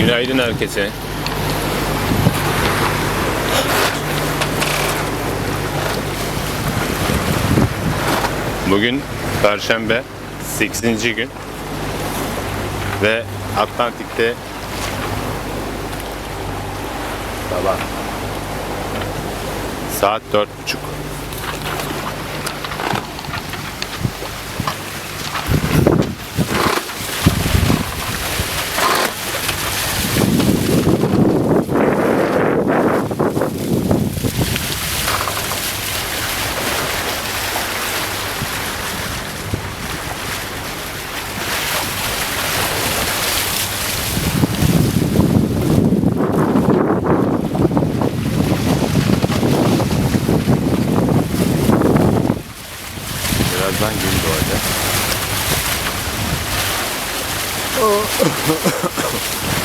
Günaydın herkese. Bugün Perşembe 8. gün ve Atlantik'te sabah saat 4.30 Birazdan gün doğacak.